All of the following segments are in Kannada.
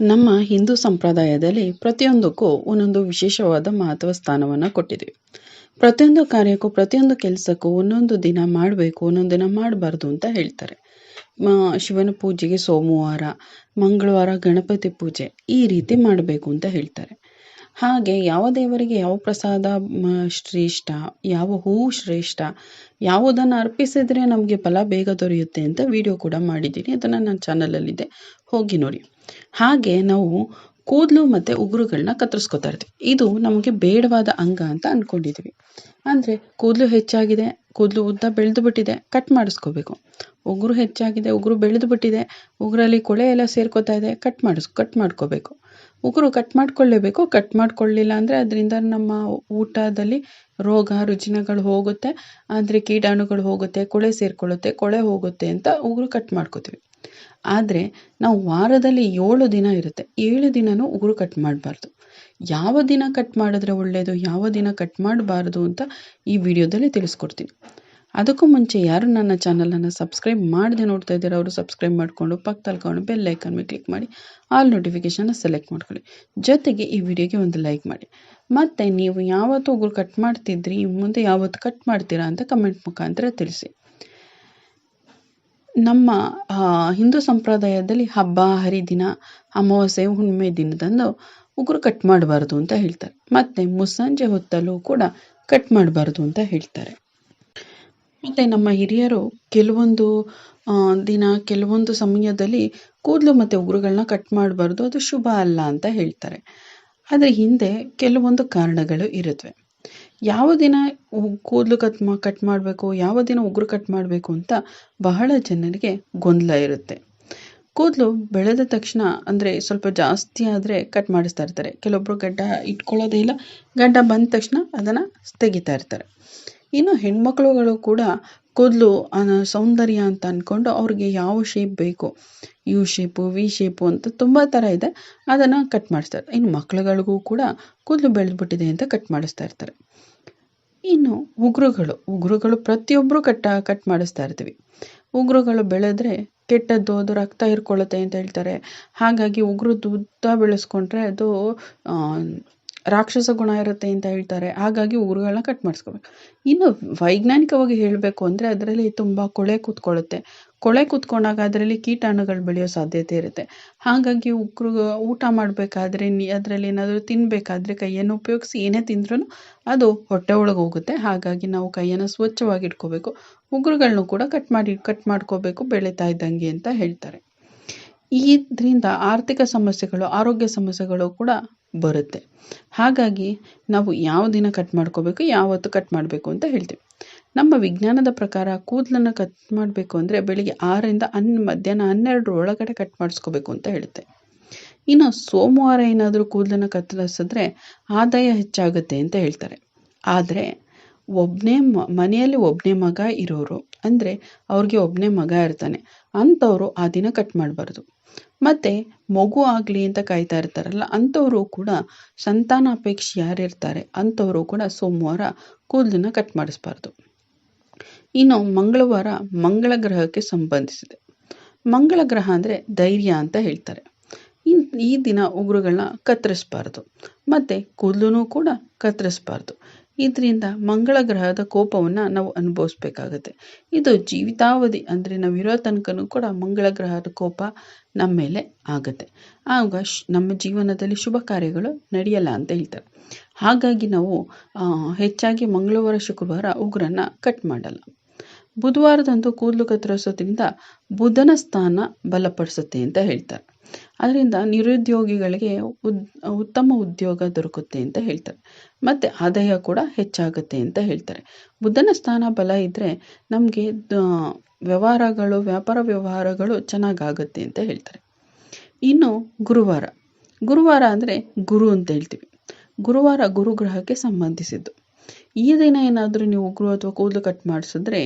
ನಮ್ಮ ಹಿಂದೂ ಸಂಪ್ರದಾಯದಲ್ಲಿ ಪ್ರತಿಯೊಂದಕ್ಕೂ ಒಂದೊಂದು ವಿಶೇಷವಾದ ಮಹತ್ವ ಸ್ಥಾನವನ್ನು ಕೊಟ್ಟಿದೆ ಪ್ರತಿಯೊಂದು ಕಾರ್ಯಕ್ಕೂ, ಪ್ರತಿಯೊಂದು ಕೆಲಸಕ್ಕೂ ಒಂದೊಂದು ದಿನ ಮಾಡಬೇಕು, ಒಂದೊಂದು ದಿನ ಮಾಡಬಾರ್ದು ಅಂತ ಹೇಳ್ತಾರೆ. ಶಿವನ ಪೂಜೆಗೆ ಸೋಮವಾರ, ಮಂಗಳವಾರ ಗಣಪತಿ ಪೂಜೆ ಈ ರೀತಿ ಮಾಡಬೇಕು ಅಂತ ಹೇಳ್ತಾರೆ. ಹಾಗೆ ಯಾವ ದೇವರಿಗೆ ಯಾವ ಪ್ರಸಾದ ಶ್ರೇಷ್ಠ, ಯಾವ ಹೂವು ಶ್ರೇಷ್ಠ, ಯಾವುದನ್ನು ಅರ್ಪಿಸಿದರೆ ನಮಗೆ ಫಲ ಬೇಗ ದೊರೆಯುತ್ತೆ ಅಂತ ವಿಡಿಯೋ ಕೂಡ ಮಾಡಿದ್ದೀನಿ. ಅದನ್ನು ನನ್ನ ಚಾನಲಲ್ಲಿದೆ ಹೋಗಿ ನೋಡಿ. ಹಾಗೆ ನಾವು ಕೂದಲು ಮತ್ತು ಉಗುರುಗಳನ್ನ ಕತ್ತರಿಸ್ಕೋತಾ ಇರ್ತೀವಿ. ಇದು ನಮಗೆ ಬೇಡವಾದ ಅಂಗ ಅಂತ ಅಂದ್ಕೊಂಡಿದ್ದೀವಿ ಅಂದರೆ ಕೂದಲು ಹೆಚ್ಚಾಗಿದೆ, ಕೂದಲು ಉದ್ದ ಬೆಳೆದು ಬಿಟ್ಟಿದೆ ಕಟ್ ಮಾಡಿಸ್ಕೋಬೇಕು. ಉಗುರು ಹೆಚ್ಚಾಗಿದೆ, ಉಗುರು ಬೆಳೆದು ಬಿಟ್ಟಿದೆ, ಉಗುರಲ್ಲಿ ಕೊಳೆ ಎಲ್ಲ ಸೇರ್ಕೋತಾ ಇದೆ ಕಟ್ ಮಾಡಿಸ್ ಕಟ್ ಮಾಡ್ಕೋಬೇಕು. ಉಗುರು ಕಟ್ ಮಾಡ್ಕೊಳ್ಳೇಬೇಕು ಕಟ್ ಮಾಡ್ಕೊಳ್ಳಿಲ್ಲ ಅಂದರೆ ಅದರಿಂದ ನಮ್ಮ ಊಟದಲ್ಲಿ ರೋಗ, ರುಜಿನಗಳು ಹೋಗುತ್ತೆ ಅಂದರೆ ಕೀಟಾಣುಗಳು ಹೋಗುತ್ತೆ, ಕೊಳೆ ಸೇರಿಕೊಳ್ಳುತ್ತೆ, ಕೊಳೆ ಹೋಗುತ್ತೆ ಅಂತ ಉಗುರು ಕಟ್ ಮಾಡ್ಕೋತೀವಿ. ಆದರೆ ನಾವು ವಾರದಲ್ಲಿ ಏಳು ದಿನ ಇರುತ್ತೆ. ಏಳು ದಿನವೂ ಉಗುರು ಕಟ್ ಮಾಡಬಾರ್ದು. ಯಾವ ದಿನ ಕಟ್ ಮಾಡಿದ್ರೆ ಒಳ್ಳೆಯದು ಯಾವ ದಿನ ಕಟ್ ಮಾಡಬಾರ್ದು ಅಂತ ಈ ವಿಡಿಯೋದಲ್ಲಿ ತಿಳಿಸ್ಕೊಡ್ತೀನಿ. ಅದಕ್ಕೂ ಮುಂಚೆ ಯಾರು ನನ್ನ ಚಾನಲನ್ನು ಸಬ್ಸ್ಕ್ರೈಬ್ ಮಾಡದೆ ನೋಡ್ತಾ ಇದ್ದೀರ ಅವರು ಸಬ್ಸ್ಕ್ರೈಬ್ ಮಾಡಿಕೊಂಡು ಪಕ್ಕದಲ್ಲಿ ಬೆಲ್ ಐಕನ್ ಮೇಲೆ ಕ್ಲಿಕ್ ಮಾಡಿ, ಆಲ್ ನೋಟಿಫಿಕೇಷನ್ನ ಸೆಲೆಕ್ಟ್ ಮಾಡ್ಕೊಳ್ಳಿ. ಜೊತೆಗೆ ಈ ವಿಡಿಯೋಗೆ ಒಂದು ಲೈಕ್ ಮಾಡಿ. ಮತ್ತು ನೀವು ಯಾವತ್ತು ಉಗುರು ಕಟ್ ಮಾಡ್ತಿದ್ರಿ ಮುಂದೆ ಯಾವತ್ತು ಕಟ್ ಮಾಡ್ತೀರಾ ಅಂತ ಕಮೆಂಟ್ ಮುಖಾಂತರ ತಿಳಿಸಿ. ನಮ್ಮ ಹಿಂದೂ ಸಂಪ್ರದಾಯದಲ್ಲಿ ಹಬ್ಬ, ಹರಿದಿನ, ಅಮಾವಾಸ್ಯೆ, ಹುಣ್ಣಿಮೆ ದಿನದಂದು ಉಗುರು ಕಟ್ ಮಾಡಬಾರ್ದು ಅಂತ ಹೇಳ್ತಾರೆ. ಮತ್ತು ಮುಸ್ಸಂಜೆ ಹೊತ್ತಲ್ಲೂ ಕೂಡ ಕಟ್ ಮಾಡಬಾರ್ದು ಅಂತ ಹೇಳ್ತಾರೆ. ಮತ್ತು ನಮ್ಮ ಹಿರಿಯರು ಕೆಲವೊಂದು ದಿನ, ಕೆಲವೊಂದು ಸಮಯದಲ್ಲಿ ಕೂದಲು ಮತ್ತು ಉಗುರುಗಳನ್ನ ಕಟ್ ಮಾಡಬಾರ್ದು. ಅದು ಶುಭ ಅಲ್ಲ ಅಂತ ಹೇಳ್ತಾರೆ. ಆದರೆ ಹಿಂದೆ ಕೆಲವೊಂದು ಕಾರಣಗಳು ಇರುತ್ತವೆ ಯಾವ ದಿನ ಕೂದಲು ಕಟ್ ಮಾ ಕಟ್ ಮಾಡಬೇಕು, ಯಾವ ದಿನ ಉಗುರು ಕಟ್ ಮಾಡಬೇಕು ಅಂತ ಬಹಳ ಜನರಿಗೆ ಗೊಂದಲ ಇರುತ್ತೆ. ಕೂದಲು ಬೆಳೆದ ತಕ್ಷಣ ಅಂದರೆ ಸ್ವಲ್ಪ ಜಾಸ್ತಿ ಆದರೆ ಕಟ್ ಮಾಡಿಸ್ತಾ ಇರ್ತಾರೆ. ಕೆಲವೊಬ್ಬರು ಗಡ್ಡ ಇಟ್ಕೊಳ್ಳೋದೇ ಇಲ್ಲ, ಗಡ್ಡ ಬಂದ ತಕ್ಷಣ ಅದನ್ನು ತೆಗಿತಾ ಇರ್ತಾರೆ. ಇನ್ನು ಹೆಣ್ಮಕ್ಳುಗಳು ಕೂಡ ಕೂದಲು ಸೌಂದರ್ಯ ಅಂತ ಅಂದ್ಕೊಂಡು ಅವ್ರಿಗೆ ಯಾವ ಶೇಪ್ ಬೇಕು ಯು ಶೇಪು ವಿ ಶೇಪು ಅಂತ ತುಂಬ ಥರ ಇದೆ. ಅದನ್ನು ಕಟ್ ಮಾಡಿಸ್ತಾರೆ ಇನ್ನು ಮಕ್ಳುಗಳಿಗೂ ಕೂಡ ಕೂದಲು ಬೆಳೆದ್ಬಿಟ್ಟಿದೆ ಅಂತ ಕಟ್ ಮಾಡಿಸ್ತಾ ಇರ್ತಾರೆ. ಇನ್ನು ಉಗುರುಗಳು ಉಗುರುಗಳು ಪ್ರತಿಯೊಬ್ಬರು ಕಟ್ಟ, ಕಟ್ ಮಾಡಿಸ್ತಾ ಇರ್ತೀವಿ. ಉಗುರುಗಳು ಬೆಳೆದ್ರೆ ಕೆಟ್ಟದ್ದು ಅದು ರಕ್ತ ಹೀರ್ಕೊಳ್ಳುತ್ತೆ ಅಂತ ಹೇಳ್ತಾರೆ. ಹಾಗಾಗಿ ಉಗ್ರದ್ದು ಉದ್ದ ಬೆಳೆಸ್ಕೊಂಡ್ರೆ ಅದು ರಾಕ್ಷಸ ಗುಣ ಇರುತ್ತೆ ಅಂತ ಹೇಳ್ತಾರೆ. ಹಾಗಾಗಿ ಉಗುರುಗಳನ್ನ ಕಟ್ ಮಾಡಿಸ್ಕೋಬೇಕು. ಇನ್ನು ವೈಜ್ಞಾನಿಕವಾಗಿ ಹೇಳಬೇಕು ಅಂದರೆ ಅದರಲ್ಲಿ ತುಂಬ ಕೊಳೆ ಕೂತ್ಕೊಳ್ಳುತ್ತೆ. ಕೊಳೆ ಕೂತ್ಕೊಂಡಾಗ ಅದರಲ್ಲಿ ಕೀಟಾಣುಗಳು ಬೆಳೆಯೋ ಸಾಧ್ಯತೆ ಇರುತ್ತೆ. ಹಾಗಾಗಿ ಉಕ್ರು, ಊಟ ಮಾಡಬೇಕಾದ್ರೆ ಅದರಲ್ಲಿ ಏನಾದರೂ ತಿನ್ನಬೇಕಾದ್ರೆ ಕೈಯನ್ನು ಉಪಯೋಗಿಸಿ, ಏನೇ ತಿಂದ್ರೂ ಅದು ಹೊಟ್ಟೆ ಒಳಗೆ ಹೋಗುತ್ತೆ. ಹಾಗಾಗಿ ನಾವು ಕೈಯನ್ನು ಸ್ವಚ್ಛವಾಗಿ ಇಟ್ಕೋಬೇಕು. ಉಗುರುಗಳನ್ನೂ ಕೂಡ ಕಟ್ ಮಾಡಿ ಕಟ್ ಮಾಡ್ಕೋಬೇಕು ಬೆಳೀತಾ ಇದ್ದಂಗೆ ಅಂತ ಹೇಳ್ತಾರೆ. ಇದರಿಂದ ಆರ್ಥಿಕ ಸಮಸ್ಯೆಗಳು, ಆರೋಗ್ಯ ಸಮಸ್ಯೆಗಳು ಕೂಡ ಬರುತ್ತೆ. ಹಾಗಾಗಿ ನಾವು ಯಾವ ದಿನ ಕಟ್ ಮಾಡ್ಕೋಬೇಕು, ಯಾವತ್ತು ಕಟ್ ಮಾಡಬೇಕು ಅಂತ ಹೇಳ್ತೀವಿ. ನಮ್ಮ ವಿಜ್ಞಾನದ ಪ್ರಕಾರ ಕೂದಲನ್ನು ಕಟ್ ಮಾಡಬೇಕು ಅಂದರೆ ಬೆಳಿಗ್ಗೆ ಆರರಿಂದ ಹನ್, ಮಧ್ಯಾಹ್ನ ಹನ್ನೆರಡರ ಒಳಗಡೆ ಕಟ್ ಮಾಡಿಸ್ಕೋಬೇಕು ಅಂತ ಹೇಳುತ್ತೆ. ಇನ್ನು ಸೋಮವಾರ ಏನಾದರೂ ಕೂದಲನ್ನು ಕತ್ತರಿಸಿದ್ರೆ ಆದಾಯ ಹೆಚ್ಚಾಗುತ್ತೆ ಅಂತ ಹೇಳ್ತಾರೆ. ಆದರೆ ಒಬ್ಬನೇ ಮನೆಯಲ್ಲಿ ಒಬ್ಬನೇ ಮಗ ಇರೋರು ಅಂದರೆ ಅವ್ರಿಗೆ ಒಬ್ಬನೇ ಮಗ ಇರ್ತಾನೆ. ಅಂಥವರು ಆ ದಿನ ಕಟ್ ಮಾಡಬಾರ್ದು. ಮತ್ತು ಮಗು ಆಗಲಿ ಅಂತ ಕಾಯ್ತಾ ಇರ್ತಾರಲ್ಲ ಅಂಥವರು ಕೂಡ ಸಂತಾನಾಪೇಕ್ಷೆ ಯಾರಿರ್ತಾರೆ ಅಂಥವರು ಕೂಡ ಸೋಮವಾರ ಕೂದಲನ್ನ ಕಟ್ ಮಾಡಿಸ್ಬಾರ್ದು. ಇನ್ನು ಮಂಗಳವಾರ ಮಂಗಳ ಗ್ರಹಕ್ಕೆ ಸಂಬಂಧಿಸಿದೆ. ಮಂಗಳ ಗ್ರಹ ಅಂದರೆ ಧೈರ್ಯ ಅಂತ ಹೇಳ್ತಾರೆ. ಇನ್ ಈ ದಿನ ಉಗುರುಗಳನ್ನ ಕತ್ತರಿಸ್ಬಾರ್ದು. ಮತ್ತು ಕೂದಲೂ ಕೂಡ ಕತ್ತರಿಸ್ಬಾರ್ದು. ಇದರಿಂದ ಮಂಗಳ ಗ್ರಹದ ಕೋಪವನ್ನು ನಾವು ಅನುಭವಿಸ್ಬೇಕಾಗತ್ತೆ. ಇದು ಜೀವಿತಾವಧಿ ಅಂದರೆ ನಾವಿರೋ ತನಕನೂ ಕೂಡ ಮಂಗಳ ಗ್ರಹದ ಕೋಪ ನಮ್ಮ ಮೇಲೆ ಆಗುತ್ತೆ. ಆಗ ನಮ್ಮ ಜೀವನದಲ್ಲಿ ಶುಭ ಕಾರ್ಯಗಳು ನಡೆಯಲ್ಲ ಅಂತ ಹೇಳ್ತಾರೆ. ಹಾಗಾಗಿ ನಾವು ಹೆಚ್ಚಾಗಿ ಮಂಗಳವಾರ, ಶುಕ್ರವಾರ ಉಗ್ರನ್ನ ಕಟ್ ಮಾಡಲ್ಲ. ಬುಧವಾರದಂದು ಕೂದಲು ಕತ್ತರಿಸೋದ್ರಿಂದ ಬುಧನ ಸ್ಥಾನ ಬಲಪಡಿಸುತ್ತೆ ಅಂತ ಹೇಳ್ತಾರೆ. ಅದರಿಂದ ನಿರುದ್ಯೋಗಿಗಳಿಗೆ ಉದ್, ಉತ್ತಮ ಉದ್ಯೋಗ ದೊರಕುತ್ತೆ ಅಂತ ಹೇಳ್ತಾರೆ. ಮತ್ತು ಆದಾಯ ಕೂಡ ಹೆಚ್ಚಾಗುತ್ತೆ ಅಂತ ಹೇಳ್ತಾರೆ. ಬುದ್ಧನ ಸ್ಥಾನ ಬಲ ಇದ್ದರೆ ನಮಗೆ ವ್ಯವಹಾರಗಳು, ವ್ಯಾಪಾರ ವ್ಯವಹಾರಗಳು ಚೆನ್ನಾಗಾಗುತ್ತೆ ಅಂತ ಹೇಳ್ತಾರೆ. ಇನ್ನು ಗುರುವಾರ. ಗುರುವಾರ ಅಂದರೆ ಗುರು ಅಂತ ಹೇಳ್ತೀವಿ. ಗುರುವಾರ ಗುರುಗ್ರಹಕ್ಕೆ ಸಂಬಂಧಿಸಿದ್ದು. ಈ ದಿನ ಏನಾದರೂ ನೀವು ಉಗುರು ಅಥವಾ ಕೂದಲು ಕಟ್ ಮಾಡಿಸಿದ್ರೆ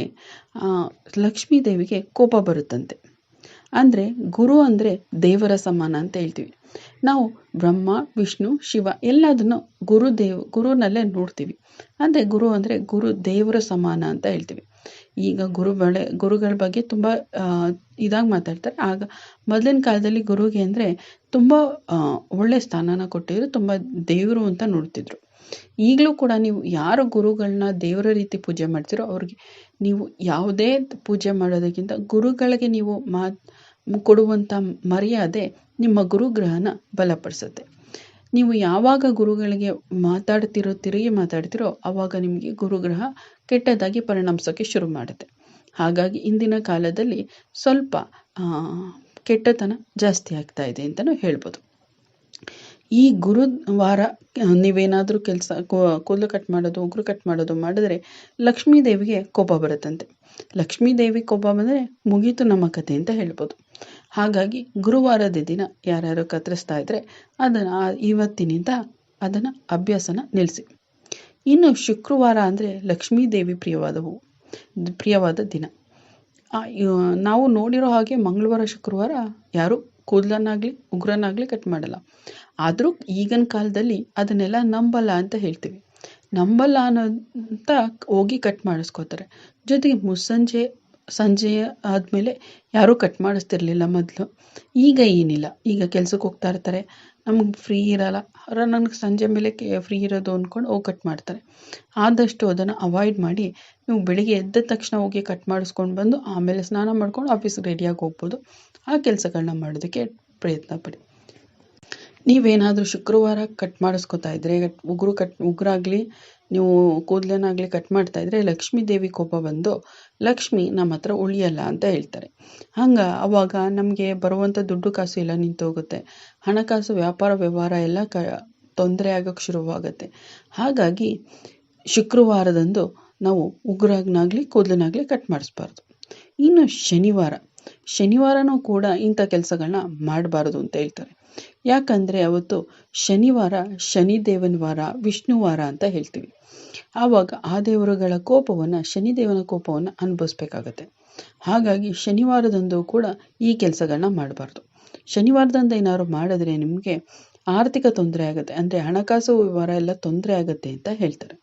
ಲಕ್ಷ್ಮೀ ದೇವಿಗೆ ಕೋಪ ಬರುತ್ತಂತೆ. ಅಂದರೆ ಗುರು ಅಂದರೆ ದೇವರ ಸಮಾನ ಅಂತ ಹೇಳ್ತೀವಿ. ನಾವು ಬ್ರಹ್ಮ, ವಿಷ್ಣು, ಶಿವ ಎಲ್ಲದನ್ನು ಗುರುದೇವ್ ಗುರುನಲ್ಲೇ ನೋಡ್ತೀವಿ. ಅಂದರೆ ಗುರು ಅಂದರೆ ಗುರು ದೇವರ ಸಮಾನ ಅಂತ ಹೇಳ್ತೀವಿ. ಈಗ ಗುರು ಬಳೆ, ಗುರುಗಳ ಬಗ್ಗೆ ತುಂಬ ಇದಾಗಿ ಮಾತಾಡ್ತಾರೆ. ಆಗ ಮೊದಲಿನ ಕಾಲದಲ್ಲಿ ಗುರುಗೆ ಅಂದರೆ ತುಂಬ ಒಳ್ಳೆ ಸ್ಥಾನನ ಕೊಟ್ಟಿದ್ರು, ತುಂಬ ದೇವರು ಅಂತ ನೋಡ್ತಿದ್ರು. ಈಗಲೂ ಕೂಡ ನೀವು ಯಾರು ಗುರುಗಳನ್ನ ದೇವರ ರೀತಿ ಪೂಜೆ ಮಾಡ್ತೀರೋ ಅವ್ರಿಗೆ ನೀವು ಯಾವುದೇ ಪೂಜೆ ಮಾಡೋದಕ್ಕಿಂತ ಗುರುಗಳಿಗೆ ನೀವು ಮಾತ್ ಕೊಡುವಂಥ ಮರ್ಯಾದೆ ನಿಮ್ಮ ಗುರುಗ್ರಹನ ಬಲಪಡಿಸುತ್ತೆ. ನೀವು ಯಾವಾಗ ಗುರುಗಳಿಗೆ ಮಾತಾಡ್ತಿರೋ, ತಿರುಗಿ ಮಾತಾಡ್ತಿರೋ ಆವಾಗ ನಿಮಗೆ ಗುರುಗ್ರಹ ಕೆಟ್ಟದಾಗಿ ಪರಿಣಮಿಸೋಕ್ಕೆ ಶುರು ಮಾಡುತ್ತೆ. ಹಾಗಾಗಿ ಇಂದಿನ ಕಾಲದಲ್ಲಿ ಸ್ವಲ್ಪ ಕೆಟ್ಟತನ ಜಾಸ್ತಿ ಆಗ್ತಾ ಇದೆ ಅಂತಲೂ ಹೇಳ್ಬೋದು. ಈ ಗುರುವಾರ ನೀವೇನಾದರೂ ಕೆಲಸ ಕೂದಲು ಕಟ್ ಮಾಡೋದು, ಉಗುರು ಕಟ್ ಮಾಡೋದು ಮಾಡಿದ್ರೆ ಲಕ್ಷ್ಮೀ ದೇವಿಗೆ ಕೋಪ ಬರುತ್ತಂತೆ. ಲಕ್ಷ್ಮೀ ದೇವಿ ಕೋಪ ಬಂದರೆ ಮುಗೀತು ನಮ್ಮ ಕತೆ ಅಂತ ಹೇಳ್ಬೋದು. ಹಾಗಾಗಿ ಗುರುವಾರದ ದಿನ ಯಾರ್ಯಾರು ಕತ್ತರಿಸ್ತಾ ಇದ್ರೆ ಅದನ್ನು ಇವತ್ತಿನಿಂದ ಅದನ್ನು ಅಭ್ಯಾಸನ ನಿಲ್ಲಿಸಿ ಇನ್ನು ಶುಕ್ರವಾರ ಅಂದರೆ ಲಕ್ಷ್ಮೀ ದೇವಿ ಪ್ರಿಯವಾದವು, ಪ್ರಿಯವಾದ ದಿನ. ನಾವು ನೋಡಿರೋ ಹಾಗೆ ಮಂಗಳವಾರ, ಶುಕ್ರವಾರ ಯಾರು ಕೂದಲನ್ನಾಗಲಿ ಉಗ್ರನಾಗ್ಲಿ ಕಟ್ ಮಾಡಲ್ಲ. ಆದರೂ ಈಗಿನ ಕಾಲದಲ್ಲಿ ಅದನ್ನೆಲ್ಲ ನಂಬಲ್ಲ ಅಂತ ಹೇಳ್ತೀವಿ. ನಂಬಲ್ಲ ಅನ್ನೋಂತ ಹೋಗಿ ಕಟ್ ಮಾಡಿಸ್ಕೋತಾರೆ. ಜೊತೆಗೆ ಮುಸ್ಸಂಜೆ, ಸಂಜೆ ಆದಮೇಲೆ ಯಾರೂ ಕಟ್ ಮಾಡಿಸ್ತಿರ್ಲಿಲ್ಲ ಮೊದಲು. ಈಗ ಏನಿಲ್ಲ. ಈಗ ಕೆಲ್ಸಕ್ಕೆ ಹೋಗ್ತಾ ಇರ್ತಾರೆ. ನಮಗೆ ಫ್ರೀ ಇರಲ್ಲ. ಅವ್ರ ನನಗೆ ಸಂಜೆ ಮೇಲೆ ಫ್ರೀ ಇರೋದು ಅಂದ್ಕೊಂಡು ಹೋಗಿ ಕಟ್ ಮಾಡ್ತಾರೆ. ಆದಷ್ಟು ಅದನ್ನು ಅವಾಯ್ಡ್ ಮಾಡಿ ನೀವು ಬೆಳಿಗ್ಗೆ ಎದ್ದ ತಕ್ಷಣ ಹೋಗಿ ಕಟ್ ಮಾಡಿಸ್ಕೊಂಡು ಬಂದು ಆಮೇಲೆ ಸ್ನಾನ ಮಾಡ್ಕೊಂಡು ಆಫೀಸ್ಗೆ ರೆಡಿಯಾಗಿ ಹೋಗ್ಬೋದು. ಆ ಕೆಲಸಗಳನ್ನ ಮಾಡೋದಕ್ಕೆ ಪ್ರಯತ್ನ ಪಡಿ. ನೀವೇನಾದರೂ ಶುಕ್ರವಾರ ಕಟ್ ಮಾಡಿಸ್ಕೊತಾ ಇದ್ರೆ ಉಗುರು ಕಟ್ ಉಗುರಾಗಲಿ, ನೀವು ಕೂದಲನ್ನಾಗಲಿ ಕಟ್ ಮಾಡ್ತಾ ಇದ್ರೆ ಲಕ್ಷ್ಮೀ ದೇವಿ ಕೋಪ ಬಂದು, ಲಕ್ಷ್ಮಿ ನಮ್ಮ ಹತ್ರ ಉಳಿಯಲ್ಲ ಅಂತ ಹೇಳ್ತಾರೆ. ಹಂಗೆ ಅವಾಗ ನಮಗೆ ಬರುವಂಥ ದುಡ್ಡು ಕಾಸು ಎಲ್ಲ ನಿಂತೋಗುತ್ತೆ. ಹಣಕಾಸು, ವ್ಯಾಪಾರ, ವ್ಯವಹಾರ ಎಲ್ಲ ಕ, ತೊಂದರೆ ಆಗೋಕ್ಕೆ ಶುರುವಾಗುತ್ತೆ. ಹಾಗಾಗಿ ಶುಕ್ರವಾರದಂದು ನಾವು ಉಗುರಾಗ್ನಾಗಲಿ, ಕೂದಲನ್ನಾಗಲಿ ಕಟ್ ಮಾಡಿಸ್ಬಾರ್ದು. ಇನ್ನು ಶನಿವಾರ. ಶನಿವಾರನೂ ಕೂಡ ಇಂಥ ಕೆಲಸಗಳನ್ನ ಮಾಡಬಾರ್ದು ಅಂತ ಹೇಳ್ತಾರೆ. ಯಾಕಂದರೆ ಅವತ್ತು ಶನಿವಾರ, ಶನಿದೇವನ ವಾರ ವಿಷ್ಣುವಾರ ಅಂತ ಹೇಳ್ತೀವಿ. ಆವಾಗ ಆ ದೇವರುಗಳ ಕೋಪವನ್ನು, ಶನಿದೇವನ ಕೋಪವನ್ನು ಅನುಭವಿಸ್ಬೇಕಾಗತ್ತೆ. ಹಾಗಾಗಿ ಶನಿವಾರದಂದು ಕೂಡ ಈ ಕೆಲಸಗಳನ್ನ ಮಾಡಬಾರ್ದು. ಶನಿವಾರದಂದು ಏನಾದ್ರು ಮಾಡಿದ್ರೆ ನಿಮಗೆ ಆರ್ಥಿಕ ತೊಂದರೆ ಆಗುತ್ತೆ. ಅಂದರೆ ಹಣಕಾಸು ವ್ಯವಹಾರ ಎಲ್ಲ ತೊಂದರೆ ಆಗುತ್ತೆ ಅಂತ ಹೇಳ್ತಾರೆ.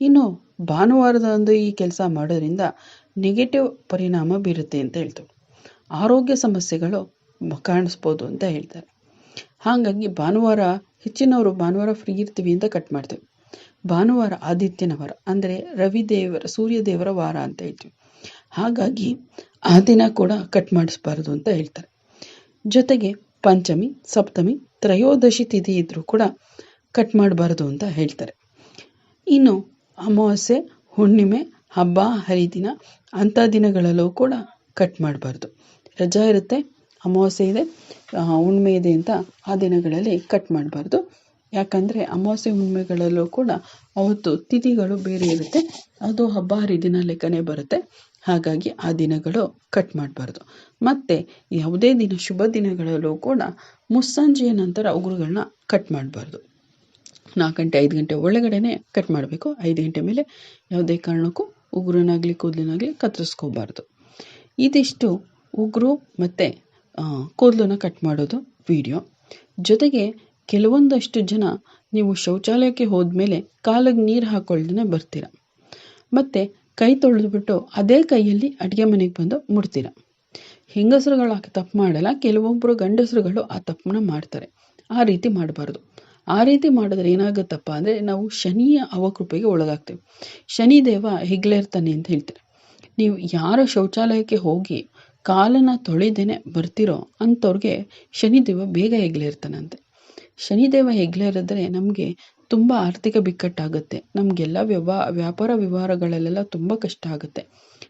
ಇನ್ನು ಭಾನುವಾರದಂದು ಈ ಕೆಲಸ ಮಾಡೋದ್ರಿಂದ ನೆಗೆಟಿವ್ ಪರಿಣಾಮ ಬೀರುತ್ತೆ ಅಂತ ಹೇಳ್ತಾರೆ ಆರೋಗ್ಯ ಸಮಸ್ಯೆಗಳು ಕಾಣಿಸ್ಬೋದು ಅಂತ ಹೇಳ್ತಾರೆ. ಹಾಗಾಗಿ ಭಾನುವಾರ, ಹೆಚ್ಚಿನವರು ಭಾನುವಾರ ಫ್ರೀ ಇರ್ತೀವಿ ಅಂತ ಕಟ್ ಮಾಡ್ತೀವಿ. ಭಾನುವಾರ ಆದಿತ್ಯನ ವಾರ ಅಂದರೆ ರವಿದೇವರ, ಸೂರ್ಯದೇವರ ವಾರ ಅಂತ ಹೇಳ್ತೀವಿ. ಹಾಗಾಗಿ ಆ ದಿನ ಕೂಡ ಕಟ್ ಮಾಡಿಸ್ಬಾರ್ದು ಅಂತ ಹೇಳ್ತಾರೆ. ಜೊತೆಗೆ ಪಂಚಮಿ, ಸಪ್ತಮಿ, ತ್ರಯೋದಶಿ ತಿಥಿ ಇದ್ರೂ ಕೂಡ ಕಟ್ ಮಾಡಬಾರ್ದು ಅಂತ ಹೇಳ್ತಾರೆ. ಇನ್ನು ಅಮಾವಾಸ್ಯೆ, ಹುಣ್ಣಿಮೆ, ಹಬ್ಬ, ಹರಿದಿನ ಅಂಥ ದಿನಗಳಲ್ಲೂ ಕೂಡ ಕಟ್ ಮಾಡಬಾರ್ದು. ರಜಾ ಇರುತ್ತೆ, ಅಮಾವಾಸ್ಯೆ ಇದೆ ಹುಣ್ಣಿಮೆ ಇದೆ ಅಂತ ಆ ದಿನಗಳಲ್ಲಿ ಕಟ್ ಮಾಡಬಾರ್ದು. ಯಾಕಂದರೆ ಅಮಾವಾಸ್ಯೆ, ಹುಣ್ಣಿಮೆಗಳಲ್ಲೂ ಕೂಡ ಅವತ್ತು ತಿಥಿಗಳು ಬೇರೆ ಇರುತ್ತೆ. ಅದು ಹಬ್ಬ ಹರಿದಿನ ಲೆಕ್ಕನೇ ಬರುತ್ತೆ. ಹಾಗಾಗಿ ಆ ದಿನಗಳು ಕಟ್ ಮಾಡಬಾರ್ದು. ಮತ್ತು ಯಾವುದೇ ದಿನ, ಶುಭ ದಿನಗಳಲ್ಲೂ ಕೂಡ ಮುಸ್ಸಂಜೆಯ ನಂತರ ಉಗುರುಗಳನ್ನ ಕಟ್ ಮಾಡಬಾರ್ದು. ನಾಲ್ಕು ಗಂಟೆ, ಐದು ಗಂಟೆ ಒಳಗಡೆನೆ ಕಟ್ ಮಾಡಬೇಕು. ಐದು ಗಂಟೆ ಮೇಲೆ ಯಾವುದೇ ಕಾರಣಕ್ಕೂ ಉಗುರನಾಗಲಿ ಕೂದಲಿನಾಗಲಿ ಕತ್ತರಿಸ್ಕೋಬಾರ್ದು. ಇದಿಷ್ಟು ಉಗುರು ಮತ್ತು ಕೂದಲನ್ನ ಕಟ್ ಮಾಡೋದು ವಿಡಿಯೋ ಜೊತೆಗೆ ಕೆಲವೊಂದಷ್ಟು ಜನ ನೀವು ಶೌಚಾಲಯಕ್ಕೆ ಹೋದ್ಮೇಲೆ ಕಾಲಿಗೆ ನೀರು ಹಾಕ್ಕೊಳ್ದೇ ಬರ್ತೀರ. ಮತ್ತು ಕೈ ತೊಳೆದುಬಿಟ್ಟು ಅದೇ ಕೈಯಲ್ಲಿ ಅಡುಗೆ ಮನೆಗೆ ಬಂದು ಮುಡ್ತೀರ ಹೆಂಗಸರುಗಳು ಆ ತಪ್ಪು ಮಾಡಲ್ಲ ಕೆಲವೊಬ್ಬರು ಗಂಡಸರುಗಳು ಆ ತಪ್ಪನ್ನ ಮಾಡ್ತಾರೆ. ಆ ರೀತಿ ಮಾಡಬಾರ್ದು. ಆ ರೀತಿ ಮಾಡಿದ್ರೆ ಏನಾಗುತ್ತಪ್ಪ ಅಂದರೆ ನಾವು ಶನಿಯ ಅವಕೃಪೆಗೆ ಒಳಗಾಗ್ತೇವೆ. ಶನಿದೇವ ಇರ್ತಾನೆ ಅಂತ ಹೇಳ್ತಾರೆ. ನೀವು ಯಾರ ಶೌಚಾಲಯಕ್ಕೆ ಹೋಗಿ ಕಾಲನ್ನು ತೊಳೆದೇನೆ ಬರ್ತಿರೋ ಅಂಥವ್ರಿಗೆ ಶನಿದೇವ ಬೇಗ ಹೆಗ್ಲೇರ್ತಾನಂತೆ. ಶನಿದೇವ ಹೆಗ್ಲೇರಿದ್ರೆ ನಮಗೆ ತುಂಬ ಆರ್ಥಿಕ ಬಿಕ್ಕಟ್ಟಾಗುತ್ತೆ. ನಮಗೆಲ್ಲ ವ್ಯವ, ವ್ಯಾಪಾರ ವ್ಯವಹಾರಗಳಲ್ಲೆಲ್ಲ ತುಂಬ ಕಷ್ಟ ಆಗುತ್ತೆ.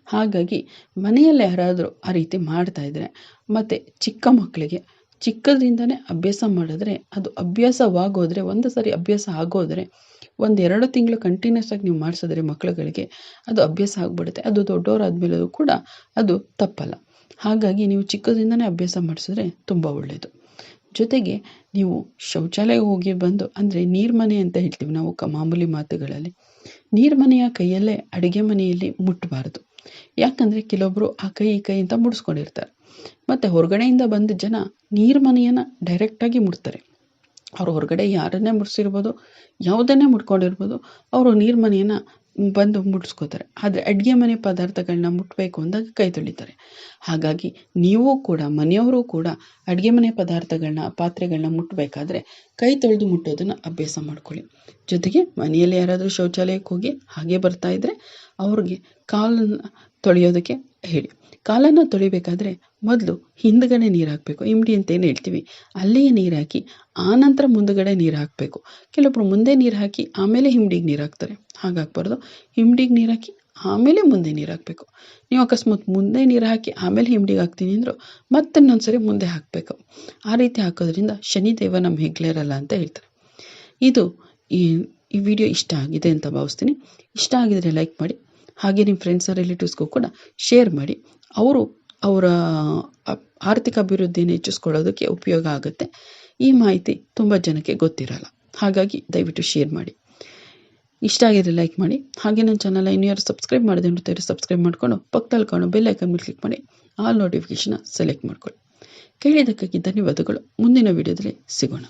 ಹಾಗಾಗಿ ಮನೆಯಲ್ಲಿ ಯಾರಾದರೂ ಆ ರೀತಿ ಮಾಡ್ತಾ ಇದ್ರೆ, ಮತ್ತು ಚಿಕ್ಕ ಮಕ್ಕಳಿಗೆ ಚಿಕ್ಕದ್ರಿಂದನೇ ಅಭ್ಯಾಸ ಮಾಡಿದ್ರೆ ಅದು ಅಭ್ಯಾಸವಾಗೋದ್ರೆ, ಒಂದು ಸರಿ ಅಭ್ಯಾಸ ಆಗೋದ್ರೆ, ಒಂದು ಎರಡು ತಿಂಗಳು ಕಂಟಿನ್ಯೂಸ್ ಆಗಿ ನೀವು ಮಾಡಿಸಿದ್ರೆ ಮಕ್ಕಳುಗಳಿಗೆ ಅದು ಅಭ್ಯಾಸ ಆಗಿಬಿಡುತ್ತೆ. ಅದು ದೊಡ್ಡವರಾದ್ಮೇಲೂ ಕೂಡ ಅದು ತಪ್ಪಲ್ಲ. ಹಾಗಾಗಿ ನೀವು ಚಿಕ್ಕದಿಂದನೇ ಅಭ್ಯಾಸ ಮಾಡಿಸಿದ್ರೆ ತುಂಬ ಒಳ್ಳೆಯದು ಜೊತೆಗೆ ನೀವು ಶೌಚಾಲಯ ಹೋಗಿ ಬಂದು, ಅಂದರೆ ನೀರ್ಮನೆ ಅಂತ ಹೇಳ್ತೀವಿ ನಾವು ಕ ಮಾತುಗಳಲ್ಲಿ ನೀರ್ಮನೆಯ ಕೈಯಲ್ಲೇ ಅಡುಗೆ ಮನೆಯಲ್ಲಿ ಮುಟ್ಟಬಾರ್ದು ಯಾಕಂದರೆ ಕೆಲವೊಬ್ಬರು ಆ ಕೈ ಈ ಕೈ ಅಂತ ಮುಡಿಸ್ಕೊಂಡಿರ್ತಾರೆ. ಮತ್ತು ಹೊರಗಡೆಯಿಂದ ಬಂದ ಜನ ನೀರ್ಮನೆಯನ್ನು ಡೈರೆಕ್ಟಾಗಿ ಮುಡ್ತಾರೆ ಅವ್ರು ಹೊರಗಡೆ ಯಾರನ್ನೇ ಮುಡಿಸಿರ್ಬೋದು ಯಾವುದನ್ನೇ ಮುಡ್ಕೊಂಡಿರ್ಬೋದು ಅವರು ನೀರ್ಮನೆಯನ್ನು ಬಂದು ಮುಟ್ಟಿಸ್ಕೋತಾರೆ ಆದರೆ ಅಡುಗೆ ಮನೆ ಪದಾರ್ಥಗಳನ್ನ ಮುಟ್ಟಬೇಕು ಅಂದಾಗ ಕೈ ತೊಳಿತಾರೆ. ಹಾಗಾಗಿ ನೀವು ಕೂಡ, ಮನೆಯವರು ಕೂಡ ಅಡುಗೆ ಮನೆ ಪದಾರ್ಥಗಳನ್ನ ಪಾತ್ರೆಗಳನ್ನ ಮುಟ್ಟಬೇಕಾದ್ರೆ ಕೈ ತೊಳೆದು ಮುಟ್ಟೋದನ್ನು ಅಭ್ಯಾಸ ಮಾಡ್ಕೊಳ್ಳಿ. ಜೊತೆಗೆ ಮನೆಯಲ್ಲಿ ಯಾರಾದರೂ ಶೌಚಾಲಯಕ್ಕೆ ಹೋಗಿ ಹಾಗೆ ಬರ್ತಾ ಇದ್ದರೆ ಅವ್ರಿಗೆ ಕಾಲನ್ನು ತೊಳೆಯೋದಕ್ಕೆ ಹೇಳಿ. ಕಾಲನ್ನು ತೊಳಿಬೇಕಾದ್ರೆ ಮೊದಲು ಹಿಂದ್ಗಡೆ ನೀರು ಹಾಕಬೇಕು ಇಮ್ಡಿ ಅಂತ ಏನು ಹೇಳ್ತೀವಿ? ಅಲ್ಲಿಯೇ ನೀರು ಹಾಕಿ ಆನಂತರ ಮುಂದುಗಡೆ ನೀರು ಹಾಕಬೇಕು ಕೆಲವೊಬ್ರು ಮುಂದೆ ನೀರು ಹಾಕಿ ಆಮೇಲೆ ಹಿಂಡಿಗೆ ನೀರು ಹಾಕ್ತಾರೆ ಹಾಗಾಗಬಾರ್ದು. ಹಿಂಡಿಗೆ ನೀರು ಹಾಕಿ ಆಮೇಲೆ ಮುಂದೆ ನೀರು ಹಾಕಬೇಕು ನೀವು ಅಕಸ್ಮಾತ್ ಮುಂದೆ ನೀರು ಹಾಕಿ ಆಮೇಲೆ ಹಿಂಡಿಗೆ ಹಾಕ್ತೀನಿ ಅಂದರು ಮತ್ತೆ ಇನ್ನೊಂದ್ಸರಿ ಮುಂದೆ ಹಾಕಬೇಕು. ಆ ರೀತಿ ಹಾಕೋದ್ರಿಂದ ಶನಿದೇವ ನಮ್ಮ ಹೆಗ್ಲೇರಲ್ಲ ಅಂತ ಹೇಳ್ತಾರೆ. ಇದು ಈ ಈ ವಿಡಿಯೋ ಇಷ್ಟ ಆಗಿದೆ ಅಂತ ಭಾವಿಸ್ತೀನಿ. ಇಷ್ಟ ಆಗಿದರೆ ಲೈಕ್ ಮಾಡಿ ಹಾಗೆ ನಿಮ್ಮ ಫ್ರೆಂಡ್ಸ್ ರಿಲೇಟಿವ್ಸ್ಗೂ ಕೂಡ ಶೇರ್ ಮಾಡಿ. ಅವರು ಅವರ ಆರ್ಥಿಕ ಅಭಿವೃದ್ಧಿಯನ್ನು ಹೆಚ್ಚಿಸ್ಕೊಳ್ಳೋದಕ್ಕೆ ಉಪಯೋಗ ಆಗುತ್ತೆ. ಈ ಮಾಹಿತಿ ತುಂಬ ಜನಕ್ಕೆ ಗೊತ್ತಿರಲ್ಲ. ಹಾಗಾಗಿ ದಯವಿಟ್ಟು ಶೇರ್ ಮಾಡಿ. ಇಷ್ಟ ಆಗಿದ್ರೆ ಲೈಕ್ ಮಾಡಿ. ಹಾಗೆ ನನ್ನ ಚಾನಲ್ ಇನ್ನು ಯಾರು ಸಬ್ಸ್ಕ್ರೈಬ್ ಮಾಡದೆ ನೋಡ್ತಾರೆ ಸಬ್ಸ್ಕ್ರೈಬ್ ಮಾಡ್ಕೊಂಡು ಪಕ್ಕದಲ್ಲಿ ಕಾಣೋ ಬೆಲ್ ಐಕನ್ ಮೇಲೆ ಕ್ಲಿಕ್ ಮಾಡಿ. ಆಲ್ ನೋಟಿಫಿಕೇಶನ್ ಸೆಲೆಕ್ಟ್ ಮಾಡ್ಕೊಳ್ಳಿ. ಕೇಳಿದ್ದಕ್ಕಾಗಿ ಧನ್ಯವಾದಗಳು. ಮುಂದಿನ ವಿಡಿಯೋದಲ್ಲಿ ಸಿಗೋಣ.